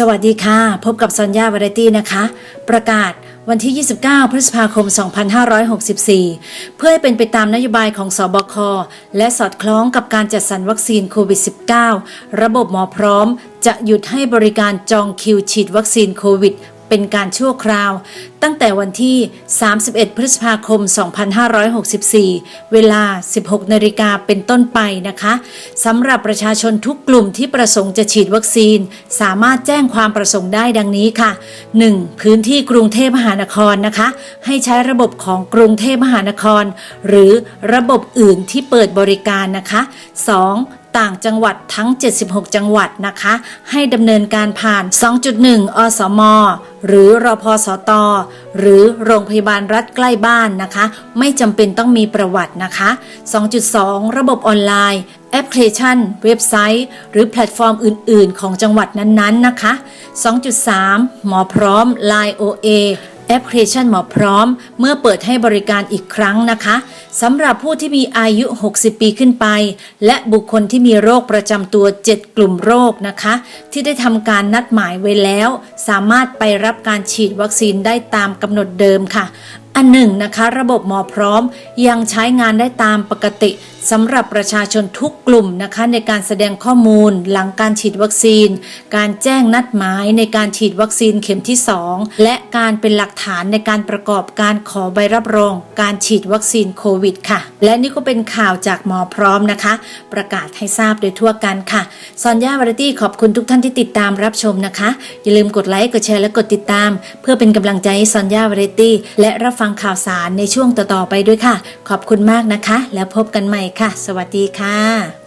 สวัสดีค่ะ พบกับซอนยาวาไรตี้นะคะ ประกาศวันที่ 29 พฤษภาคม 2564 เพื่อให้เป็นไปตามนโยบายของสอบค และสอดคล้องกับการจัดสรรวัคซีนโควิด -19 ระบบหมอพร้อม จะหยุดให้บริการจองคิวฉีดวัคซีนโควิด เป็นการชั่วคราว ตั้งแต่วันที่ 31 พฤษภาคม 2564 เวลา 16 นาฬิกาเป็นต้นไปนะคะสำหรับประชาชนทุกกลุ่มที่ประสงค์จะฉีดวัคซีน สามารถแจ้งความประสงค์ได้ดังนี้ค่ะ 1. พื้นที่กรุงเทพมหานครนะคะ ให้ใช้ระบบของกรุงเทพมหานคร หรือระบบอื่นที่เปิดบริการนะคะ 2. ต่างจังหวัดทั้ง 76 จังหวัดนะคะ ให้ดำเนินการผ่าน 2.1 อสม หรือรอพสต หรือโรงพยาบาลรัฐใกล้บ้านนะคะ ไม่จำเป็นต้องมีประวัตินะคะ 2.2 ระบบออนไลน์แอปพลิเคชัน เว็บไซต์ หรือแพลตฟอร์มอื่น ๆ ของจังหวัดนั้น ๆ นะคะ 2.3 หมอพร้อม Line OA แอปพลิเคชันหมอพร้อม เมื่อเปิดให้บริการอีกครั้งนะคะสำหรับผู้ที่มีอายุ 60 ปีขึ้นไป และบุคคลที่มีโรคประจำตัว 7 กลุ่มโรคนะคะ ที่ได้ทำการนัดหมายไว้แล้ว สามารถไปรับการฉีดวัคซีนได้ตามกำหนดเดิมค่ะอันหนึ่งนะคะ ระบบหมอพร้อมยังใช้งานได้ตามปกติสำหรับประชาชนทุกกลุ่มนะคะ ในการแสดงข้อมูล หลังการฉีดวัคซีน การแจ้งนัดหมายในการฉีดวัคซีนเข็มที่ 2 และการเป็นหลักฐานในการประกอบการขอใบรับรอง การฉีดวัคซีนโควิดค่ะ และนี่ก็เป็นข่าวจากหมอพร้อมนะคะ ประกาศให้ทราบโดยทั่วกันค่ะซอนย่าวารตี้ขอบคุณทุกท่านที่ติดตามรับชมนะคะ อย่าลืมกดไลค์กดแชร์และกดติดตาม เพื่อเป็นกำลังใจให้ซอนย่าวารตี้และรับฟังข่าวสารในช่วงต่อๆไปด้วยค่ะ ขอบคุณมากนะคะ แล้วพบกันใหม่ค่ะ สวัสดีค่ะ